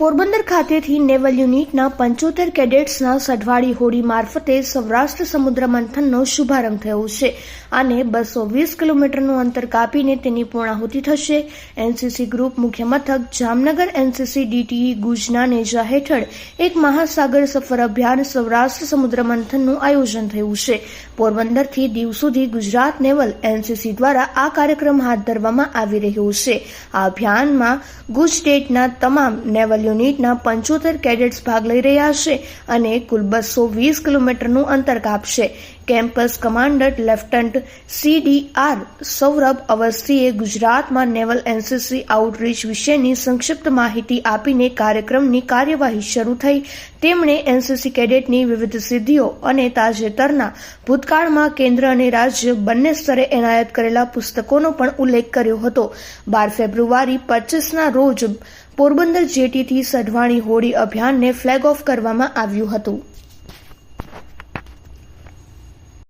પોરબંદર ખાતેથી નેવલ યુનિટના પંચોતેર કેડેટ્સના સઢવાળી હોડી મારફતે સૌરાષ્ટ્ર સમુદ્ર મંથનનો શુભારંભ થયો છે. અને બસો વીસ કિલોમીટરનું અંતર કાપીને તેની પૂર્ણાહુતિ થશે. એનસીસી ગ્રુપ મુખ્ય મથક જામનગર, એનસીસી ડીટીઈ ગુજના નેજા હેઠળ એક મહાસાગર સફર અભિયાન સૌરાષ્ટ્ર સમુદ્ર મંથનનું આયોજન થયું છે. પોરબંદરથી દીવ સુધી ગુજરાત નેવલ એનસીસી દ્વારા આ કાર્યક્રમ હાથ ધરવામાં આવી રહ્યો છે. આ અભિયાનમાં ગુજ સ્ટેટના તમામ નેવલ યુનિટના પંચોતેર કેડેટ્સ ભાગ લઈ રહ્યા છે અને કુલ બસો વીસ કિલોમીટરનું અંતર કાપશે. Campus commander lieutenant CDR Saurabh અવસ્થીએ ગુજરાતમાં નેવલ એનસીસી આઉટરીચ વિશેની સંક્ષિપ્ત માહિતી આપીને કાર્યક્રમની કાર્યવાહી શરૂ થઈ. તેમણે એનસીસી કેડેટની વિવિધ સિદ્ધિઓ અને તાજેતરના ભૂતકાળમાં કેન્દ્ર અને રાજ્ય બંને સ્તરે એનાયત કરેલા પુસ્તકોનો પણ ઉલ્લેખ કર્યો હતો. બાર ફેબ્રુઆરી પચીસના રોજ પોરબંદર જેટીથી સઢવાણી હોળી અભિયાનને ફ્લેગ ઓફ કરવામાં આવ્યું હતું.